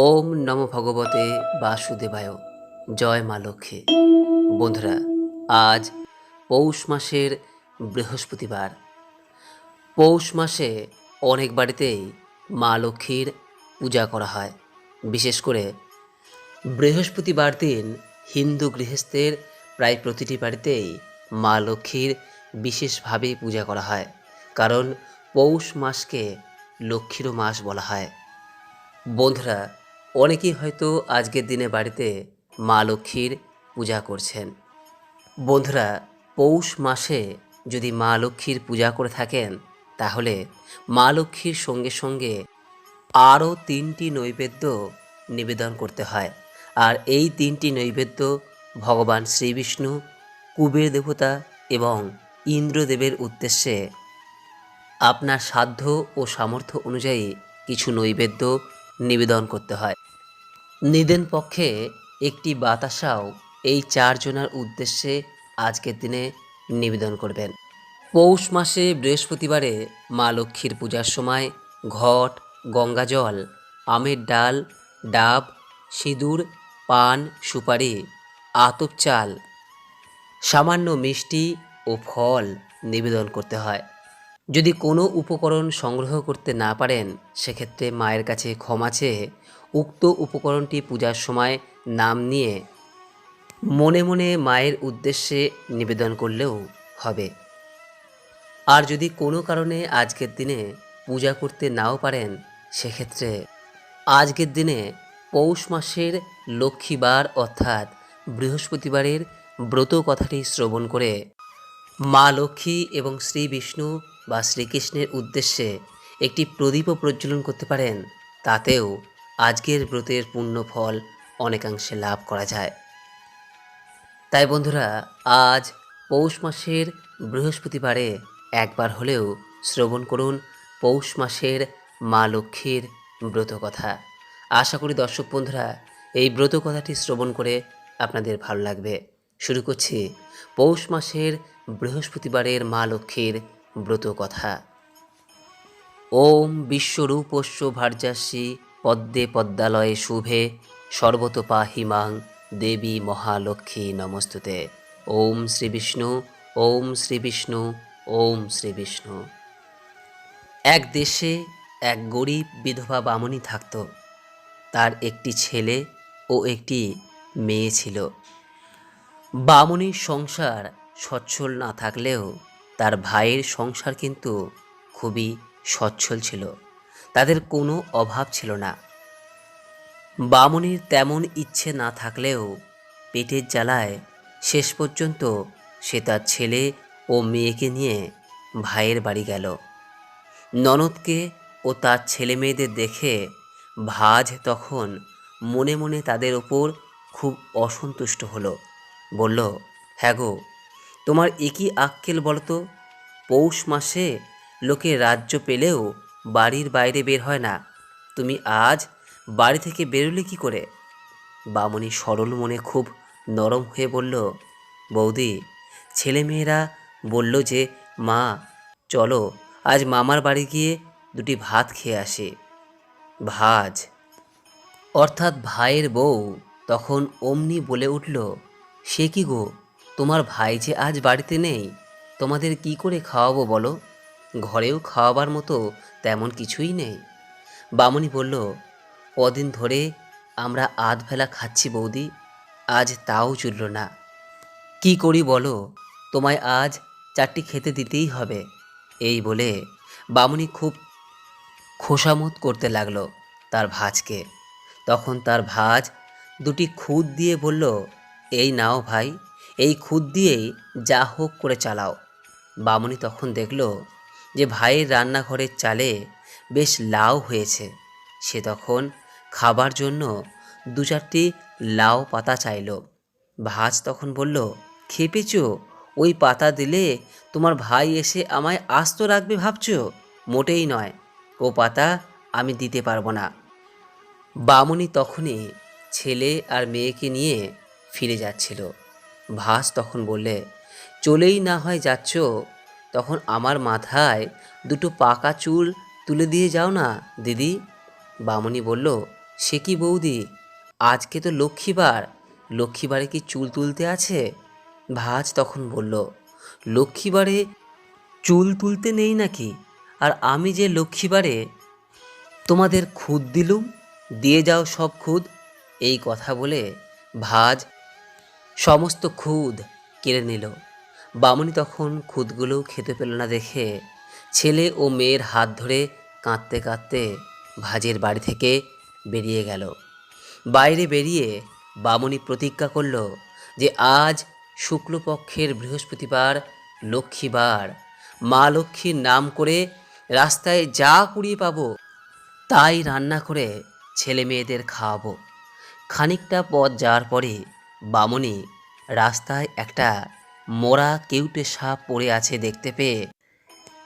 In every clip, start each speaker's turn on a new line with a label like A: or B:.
A: ওম নম ভগবতে বাসুদেবায়। জয় মা লক্ষ্মী। বন্ধুরা, আজ পৌষ মাসের বৃহস্পতিবার। পৌষ মাসে অনেক বাড়িতেই মা লক্ষ্মীর পূজা করা হয়। বিশেষ করে বৃহস্পতিবার দিন হিন্দু গৃহস্থের প্রায় প্রতিটি বাড়িতেই মা লক্ষ্মীর বিশেষভাবে পূজা করা হয়। কারণ পৌষ মাসকে লক্ষ্মীরও মাস বলা হয়। বন্ধুরা অনেকেই হয়তো আজকের দিনে বাড়িতে মা লক্ষ্মীর পূজা করছেন। বন্ধুরা, পৌষ মাসে যদি মা লক্ষ্মীর পূজা করে থাকেন, তাহলে মা লক্ষ্মীর সঙ্গে সঙ্গে আরও তিনটি নৈবেদ্য নিবেদন করতে হয়। আর এই তিনটি নৈবেদ্য ভগবান শ্রীবিষ্ণু, কুবের দেবতা এবং ইন্দ্রদেবের উদ্দেশ্যে আপনার সাধ্য ও সামর্থ্য অনুযায়ী কিছু নৈবেদ্য নিবেদন করতে হয়। নিদেন পক্ষে একটি বাতাসাও এই চারজনার উদ্দেশ্যে আজকের দিনে নিবেদন করবেন। পৌষ মাসে বৃহস্পতিবারে মা লক্ষ্মীর পূজার সময় ঘট, গঙ্গাজল, আমের ডাল, ডাব, সিঁদুর, পান, সুপারি, আতপ চাল, সামান্য মিষ্টি ও ফল নিবেদন করতে হয়। যদি কোনো উপকরণ সংগ্রহ করতে না পারেন, সেক্ষেত্রে মায়ের কাছে ক্ষমা চেয়ে উক্ত উপকরণটি পূজার সময় নাম নিয়ে মনে মনে মায়ের উদ্দেশ্যে নিবেদন করলেও হবে। আর যদি কোনো কারণে আজকের দিনে পূজা করতে নাও পারেন, সেক্ষেত্রে আজকের দিনে পৌষ মাসের লক্ষ্মীবার অর্থাৎ বৃহস্পতিবারের ব্রত কথাটি শ্রবণ করে মা লক্ষ্মী এবং শ্রী বিষ্ণু বা শ্রীকৃষ্ণের উদ্দেশ্যে একটি প্রদীপও প্রজ্বলন করতে পারেন, তাতেও আজকের ব্রতের পূর্ণ ফল অনেকাংশে লাভ করা যায়। তাই বন্ধুরা, আজ পৌষ মাসের বৃহস্পতিবারে একবার হলেও শ্রবণ করুন পৌষ মাসের মা লক্ষ্মীর ব্রত কথা। আশা করি দর্শক বন্ধুরা, এই ব্রত কথাটি শ্রবণ করে আপনাদের ভালো লাগবে। শুরু করছি পৌষ মাসের বৃহস্পতিবারের মা লক্ষ্মীর ব্রত কথা। ওম বিশ্বরূপস্য ভার্যাসী পদ্মে পদ্মালয়ে শুভে, সর্বতপা হিমাং দেবী মহালক্ষ্মী নমস্তুতে। ওম শ্রী বিষ্ণু, ওম শ্রী বিষ্ণু, ওম শ্রী বিষ্ণু। এক দেশে এক গরিব বিধবা বামুনি থাকত। তার একটি ছেলে ও একটি মেয়ে ছিল। বামুনির সংসার সচ্ছল না থাকলেও তার ভাইয়ের সংসার কিন্তু খুবই সচ্ছল ছিল। তাদের কোনো অভাব ছিল না। বামুনির তেমন ইচ্ছে না থাকলেও পেটের জ্বালায় শেষ পর্যন্ত সে তার ছেলে ও মেয়েকে নিয়ে ভাইয়ের বাড়ি গেল। ননদকে ও তার ছেলে মেয়েদের দেখে ভাজ তখন মনে মনে তাদের ওপর খুব অসন্তুষ্ট হলো। বলল হ্যাঁ গো তোমার একই আক্কেল বলতো? পৌষ মাসে লোকে রাজ্য পেলেও বাড়ির বাইরে বের হয় না। তুমি আজ বাড়ি থেকে বেরোলে কি করে? বামুনি সরল মনে খুব নরম হয়ে বলল, বৌদি, ছেলেমেয়েরা বলল যে, মা, চলো আজ মামার বাড়ি গিয়ে দুটি ভাত খেয়ে আসি। ভাজ। অর্থাৎ ভাইয়ের বউ তখন অমনি বলে উঠল, সে কি গো? তোমার ভাই যে আজ বাড়িতে নেই, তোমাদের কি করে খাওয়াবো বলো? ঘরেও খাওয়াবার মতো তেমন কিছুই নেই। বামুনি বলল, কদিন ধরে আমরা আধবেলা খাচ্ছি বৌদি, আজ তাও চুলল না। কি করি বলো, তোমায় আজ চারটি খেতে দিতেই হবে। এই বলে বামুনি খুব খোসামত করতে লাগল তার ভাজকে। তখন তার ভাজ দুটি খুদ দিয়ে বলল, এই নাও ভাই এই খুদ দিয়েই যা হোক করে চালাও। বামুনি তখন দেখল যে ভাইয়ের রান্নাঘরের চালে বেশ লাউ হয়েছে। সে তখন খাবার জন্য দু চারটি লাউ পাতা চাইল। ভাজ তখন বলল, খেপেছ? ওই পাতা দিলে তোমার ভাই এসে আমায় আস্ত রাখবে ভাবছ? মোটেই নয়। ও পাতা আমি দিতে পারব না। বামুনি তখনই ছেলে আর মেয়েকে নিয়ে ফিরে যাচ্ছিল। ভাস তখন বললে, চলেই না হয় যাচ্ছ, তখন আমার মাথায় দুটো পাকা চুল তুলে দিয়ে যাও না, দিদি। বামুনি বলল, সে কি বৌদি, আজকে তো লক্ষ্মীবার, লক্ষ্মীবারে কি চুল তুলতে আছে? ভাজ তখন বলল, লক্ষ্মীবারে চুল তুলতে নেই নাকি? আর আমি যে লক্ষ্মীবারে তোমাদের খুদ দিলুম, দিয়ে যাও সব খুদ? এই কথা বলে ভাজ সমস্ত খুদ কেড়ে নিল। বামুনি তখন খুদগুলো খেতে পেল না দেখে ছেলে ও মেয়ের হাত ধরে কাঁদতে কাঁদতে ভাজের বাড়ি থেকে বেরিয়ে গেল। বাইরে বেরিয়ে বামুনি প্রতিজ্ঞা করল যে আজ শুক্লপক্ষের বৃহস্পতিবার লক্ষ্মীবার। মা লক্ষ্মীর নাম করে রাস্তায় যা কুড়িয়ে পাবো তাই রান্না করে ছেলে মেয়েদের খাওয়াবো। খানিকটা পথ যাওয়ার পরে বামুনি রাস্তায় একটা মোড়া কেউটে সাপ পড়ে আছে দেখতে পেয়ে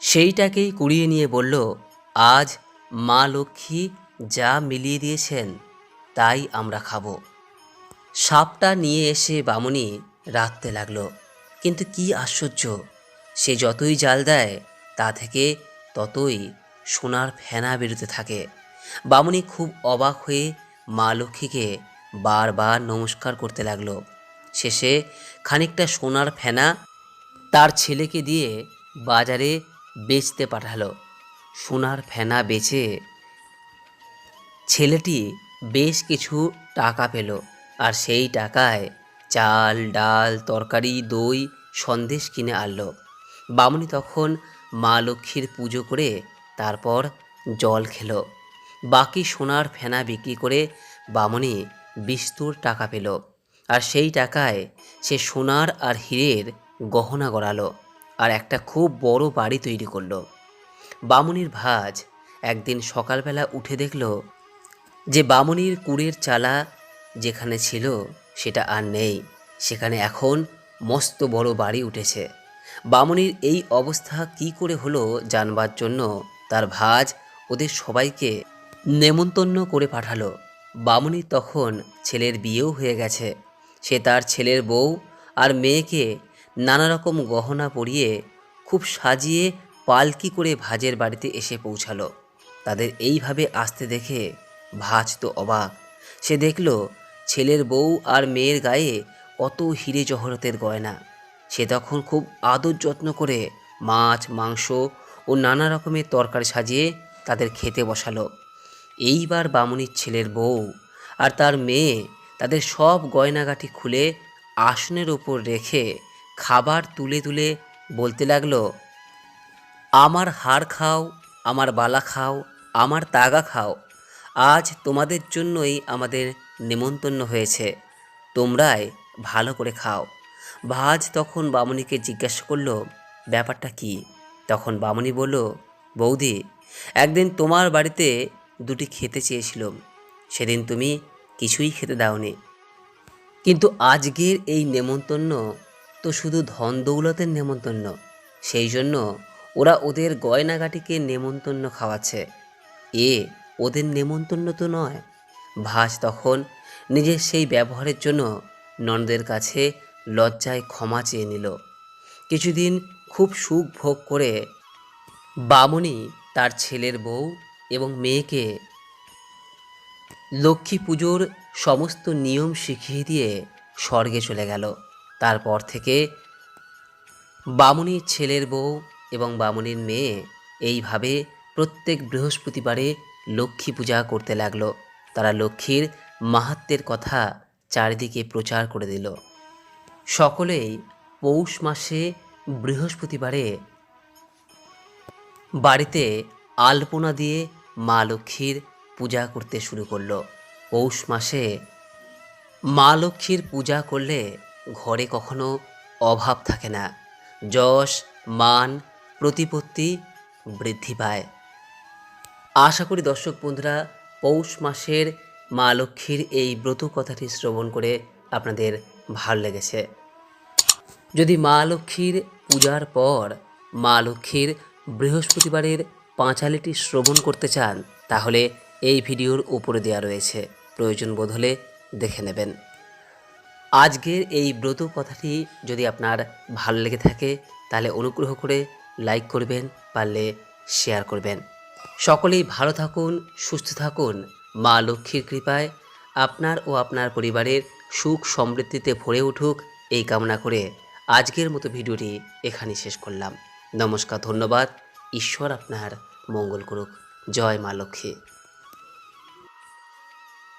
A: সেইটাকেই কুড়িয়ে নিয়ে বলল, আজ মা লক্ষ্মী যা মিলিয়ে দিয়েছেন, তাই আমরা খাব। সাপটা নিয়ে এসে বামুনি রাখতে লাগল। কিন্তু কি আশ্চর্য, সে যতই জাল দেয়, তা থেকে ততই সোনার ফেনা বেরোতে থাকে। বামুনি খুব অবাক হয়ে মা লক্ষ্মীকে বারবার নমস্কার করতে লাগল। শেষে খানিকটা সোনার ফেনা তার ছেলেকে দিয়ে বাজারে বেচতে পাঠালো। সোনার ফেনা বেচে ছেলেটি বেশ কিছু টাকা পেল আর সেই টাকায় চাল, ডাল, তরকারি, দই, সন্দেশ কিনে আনলো। বামুনি তখন মা লক্ষ্মীর পুজো করে তারপর জল খেলো। বাকি সোনার ফেনা বিক্রি করে বামুনি বিস্তুর টাকা পেল আর সেই টাকায় সে সোনার আর হীরের গহনা গড়ালো আর একটা খুব বড় বাড়ি তৈরি করল। বামুনির ভাজ একদিন সকালবেলা উঠে দেখল যে বামুনির কুড়ের চালা যেখানে ছিল সেটা আর নেই। সেখানে এখন মস্ত বড় বাড়ি উঠেছে। বামুনির এই অবস্থা কি করে হলো জানবার জন্য তার ভাজ ওদের সবাইকে নেমন্তন্ন করে পাঠালো। বামুনির তখন ছেলের বিয়েও হয়ে গেছে। সে তার ছেলের বউ আর মেয়েকে নানা রকম গহনা পরিয়ে খুব সাজিয়ে পালকি করে ভাজের বাড়িতে এসে পৌঁছালো। তাদের এইভাবে আসতে দেখে ভাজ তো অবাক। সে দেখল ছেলের বউ আর মেয়ের গায়ে কত হিরে জহরতের গয়না। সে তখন খুব আদর যত্ন করে মাছ, মাংস ও নানা রকমের তরকারি সাজিয়ে তাদের খেতে বসালো। এইবার বামুনির ছেলের বউ আর তার মেয়ে তাদের সব গয়নাগাটি খুলে আসনের ওপর রেখে খাবার তুলে তুলে বলতে লাগল, আমার হাড় খাও, আমার বালা খাও, আমার তাগা খাও। আজ তোমাদের জন্যই আমাদের নেমন্তন্ন হয়েছে। তোমরাই ভালো করে খাও। ভাজ তখন বামুনিকে জিজ্ঞাসা করল, ব্যাপারটা কি? তখন বামুনি বলল, বৌদি, একদিন তোমার বাড়িতে দুটি খেতে চেয়েছিলাম সেদিন তুমি কিছুই খেতে দাওনি। কিন্তু আজকের এই নেমন্তন্ন তো শুধু ধন দৌলতের নেমন্তন্ন। সেই জন্য ওরা ওদের গয়নাগাটিকে নেমন্তন্ন খাওয়াচ্ছে। এ ওদের নেমন্তন্ন তো নয়। ভাস তখন নিজের সেই ব্যবহারের জন্য ননদের কাছে লজ্জায় ক্ষমা চেয়ে নিল। কিছুদিন খুব সুখ ভোগ করে বামুনি তার ছেলের বউ এবং মেয়েকে লক্ষ্মী পুজোর সমস্ত নিয়ম শিখিয়ে দিয়ে স্বর্গে চলে গেল। তারপর থেকে বামুনির ছেলের বউ এবং বামুনির মেয়ে এইভাবে প্রত্যেক বৃহস্পতিবারে লক্ষ্মী পূজা করতে লাগল। তারা লক্ষ্মীর মাহাত্মের কথা চারিদিকে প্রচার করে দিল। সকলেই পৌষ মাসে বৃহস্পতিবারে বাড়িতে আলপনা দিয়ে মা লক্ষ্মীর পূজা করতে শুরু করল। পৌষ মাসে মা লক্ষ্মীর পূজা করলে ঘরে কখনো অভাব থাকে না। যশ, মান, প্রতিপত্তি বৃদ্ধি পায়। আশা করি দর্শক বন্ধুরা, পৌষ মাসের মা লক্ষ্মীর এই ব্রত কথাটি শ্রবণ করে আপনাদের ভালো লেগেছে। যদি মা লক্ষ্মীর পূজার পর মা লক্ষ্মীর বৃহস্পতিবারের পাঁচালিটি শ্রবণ করতে চান, তাহলে এই ভিডিওর উপরে দেওয়া রয়েছে। প্রয়োজন বোধ হলে দেখে নেবেন। আজকের এই ব্রত কথাটি যদি আপনার ভালো লেগে থাকে, তাহলে অনুগ্রহ করে লাইক করবেন, পারলে শেয়ার করবেন। সকলেই ভালো থাকুন, সুস্থ থাকুন। মা লক্ষ্মীর কৃপায় আপনার ও আপনার পরিবারের সুখ সমৃদ্ধিতে ভরে উঠুক এই কামনা করে আজকের মতো ভিডিওটি এখানে শেষ করলাম। নমস্কার, ধন্যবাদ। ঈশ্বর আপনার মঙ্গল করুক। জয় মা লক্ষ্মী।